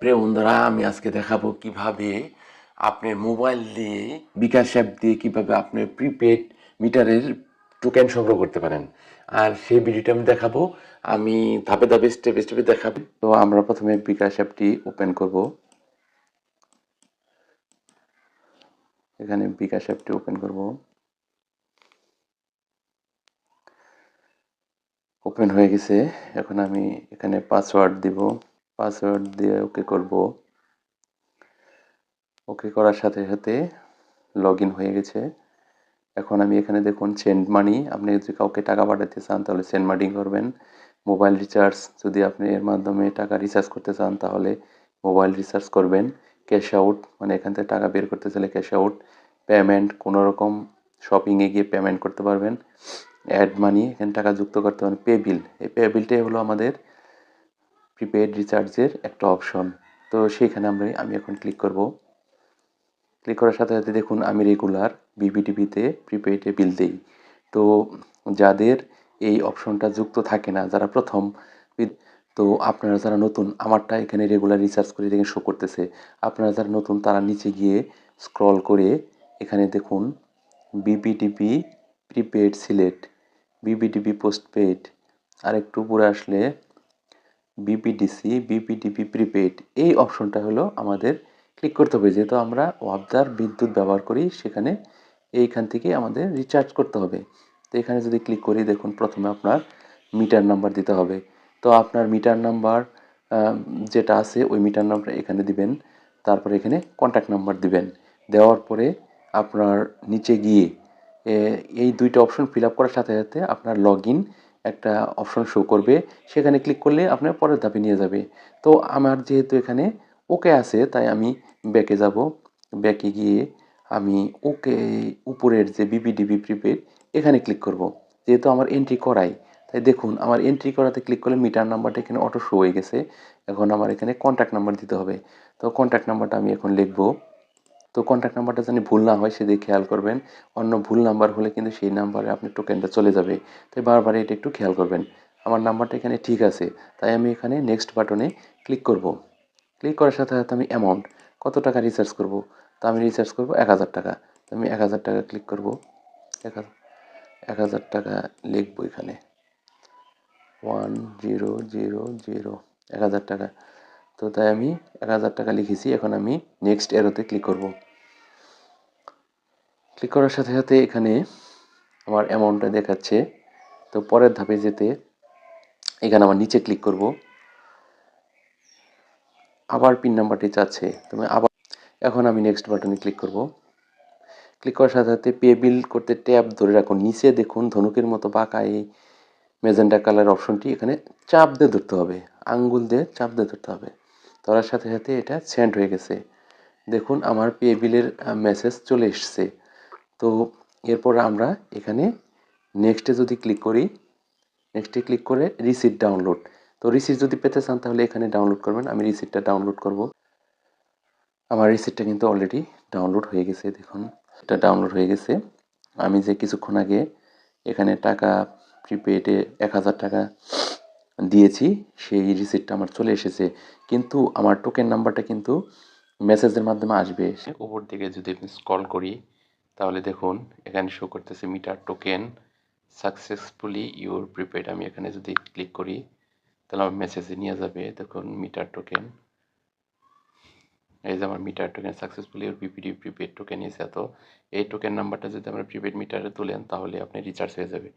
প্রিয় বন্ধুরা আমি আজকে দেখাবো কীভাবে আপনার মোবাইল দিয়ে বিকাশ অ্যাপ দিয়ে কীভাবে আপনি প্রিপেড মিটারের টোকেন সংগ্রহ করতে পারেন। আর সেই ভিডিওটা আমি দেখাবো। আমি ধাপে ধাপে স্টেপে স্টেপে দেখাবো। তো আমরা প্রথমে বিকাশ অ্যাপটি ওপেন করব। এখানে বিকাশ অ্যাপটি ওপেন করব। ওপেন হয়ে গেছে। এখন আমি এখানে পাসওয়ার্ড দিব। পাসওয়ার্ড দিয়ে ওকে করব। ওকে করার সাথে সাথে লগ হয়ে গেছে। এখন আমি এখানে দেখুন সেন্ড মানি আপনি যদি কাউকে টাকা পাঠাতে চান তাহলে সেন্ড মানি করবেন। মোবাইল রিচার্জ যদি আপনি এর মাধ্যমে টাকা রিচার্জ করতে চান তাহলে মোবাইল রিচার্জ করবেন। ক্যাশ আউট মানে এখান থেকে টাকা বের করতে চাইলে ক্যাশ আউট পেমেন্ট কোনো রকম শপিংয়ে গিয়ে পেমেন্ট করতে পারবেন। অ্যাড মানি এখানে টাকা যুক্ত করতে পারেন পে বিল এই পে বিলটাই হলো আমাদের প্রিপেড রিচার্জের একটা অপশন তো সেইখানে আমরা, আমি এখন ক্লিক করব। ক্লিক করার সাথে সাথে দেখুন, আমি রেগুলার বিবিটিভিতে প্রিপেডে বিল দিই। তো যাদের এই অপশনটা যুক্ত থাকে না, যারা প্রথম, তো আপনারা যারা নতুন, আমারটা এখানে রেগুলার রিচার্জ করে দেখে শো করতেছে। আপনারা যারা নতুন, তারা নিচে গিয়ে স্ক্রল করে এখানে দেখুন BPDB prepaid Sylhet BPDB postpaid আর একটু উপরে আসলে বিপিডিসি বিপিডিপি প্রিপেড এই অপশনটা হলো আমাদের ক্লিক করতে হবে। যেহেতু আমরা ওয়াবদার বিদ্যুৎ ব্যবহার করি, সেখানে এইখান থেকে আমাদের রিচার্জ করতে হবে। তো এখানে যদি ক্লিক করি, দেখুন প্রথমে আপনার মিটার নাম্বার দিতে হবে। তো আপনার মিটার নাম্বার যেটা আছে, ওই মিটার নাম্বার এখানে দিবেন। তারপরে এখানে কন্ট্যাক্ট নাম্বার দিবেন। দেওয়ার পরে আপনার নিচে গিয়ে এই দুইটা অপশন ফিল আপ করার সাথে সাথে আপনার লগ ইন একটা অপশন শো করবে। সেখানে ক্লিক করলে আপনার পরের ধাপে নিয়ে যাবে। তো আমার যেহেতু এখানে ওকে আছে, তাই আমি ব্যাকে যাব। ব্যাকে গিয়ে আমি ওকে উপরের যে বিবিডিবি প্রিপেড এখানে ক্লিক করব। যেহেতু আমার এন্ট্রি করাই, তাই দেখুন আমার এন্ট্রি করাতে ক্লিক করলে মিটার নাম্বারটা এখানে অটো শো হয়ে গেছে। এখন আমার এখানে কন্ট্যাক্ট নাম্বার দিতে হবে। তো কন্ট্যাক্ট নাম্বারটা আমি এখন লিখব। তো কন্ট্যাক্ট নাম্বারটা যেন ভুল না হয়, সেদিকে খেয়াল করবেন। অন্য ভুল নাম্বার হলে কিন্তু সেই নাম্বারে আপনার টোকেনটা চলে যাবে। তাই বারবার এটা একটু খেয়াল করবেন। আমার নাম্বারটা এখানে ঠিক আছে, তাই আমি এখানে নেক্সট বাটনে ক্লিক করব। ক্লিক করার সাথে সাথে আমি অ্যামাউন্ট কত টাকা রিচার্জ করব? তো আমি রিচার্জ করব এক হাজার টাকা। তো আমি এক হাজার টাকা ক্লিক করব। এক এক হাজার টাকা লিখব এখানে। ওয়ান জিরো জিরো জিরো এক হাজার টাকা। তো তাই আমি এক হাজার টাকা লিখেছি। এখন আমি নেক্সট এরোতে ক্লিক করব। ক্লিক করার সাথে সাথে এখানে আমার অ্যামাউন্টটা দেখাচ্ছে। তো পরের ধাপে যেতে এখানে আমার নিচে ক্লিক করব। আবার পিন নাম্বারটি চাচ্ছে। তুমি আবার এখন আমি নেক্সট বাটনে ক্লিক করব। ক্লিক করার সাথে সাথে পে বিল করতে ট্যাব ধরে রাখুন। নিচে দেখুন ধনুকের মতো বাঁকা এই মেজেন্টা কালার অপশনটি এখানে চাপ দিয়ে ধরতে হবে। আঙ্গুল দিয়ে চাপ দিয়ে ধরতে হবে। ধরার সাথে সাথে এটা সেন্ড হয়ে গেছে। দেখুন, আমার পে বিলের মেসেজ চলে এসছে। তো এরপর আমরা এখানে নেক্সটে যদি ক্লিক করি নেক্সটে ক্লিক করে রিসিট ডাউনলোড তো রিসিট যদি পেতে চান, তাহলে এখানে ডাউনলোড করবেন। আমি রিসিটটা ডাউনলোড করব। আমার রিসিটটা কিন্তু অলরেডি ডাউনলোড হয়ে গেছে, দেখুন। এটা ডাউনলোড হয়ে গেছে। আমি যে কিছুক্ষণ আগে এখানে টাকা প্রিপেডে এক হাজার টাকা দিয়েছি, সেই রিসিপ্টটা আমার চলে এসেছে। কিন্তু আমার টোকেন নাম্বারটা কিন্তু মেসেজের মাধ্যমে আসবে। সে উপর দিকে যদি আমি স্ক্রল করি, তাহলে দেখুন, এখানে শো করতেছে meter token successfully your prepaid আমি এখানে যদি ক্লিক করি, তাহলে আমার মেসেজে নিয়ে যাবে, দেখুন মিটার টোকেন এই যে আমার meter token successfully your PPD prepaid token এসে তো এই টোকেন নাম্বারটা যদি আমরা প্রিপেড মিটারে তুলেন, তাহলে আপনি রিচার্জ হয়ে যাবে।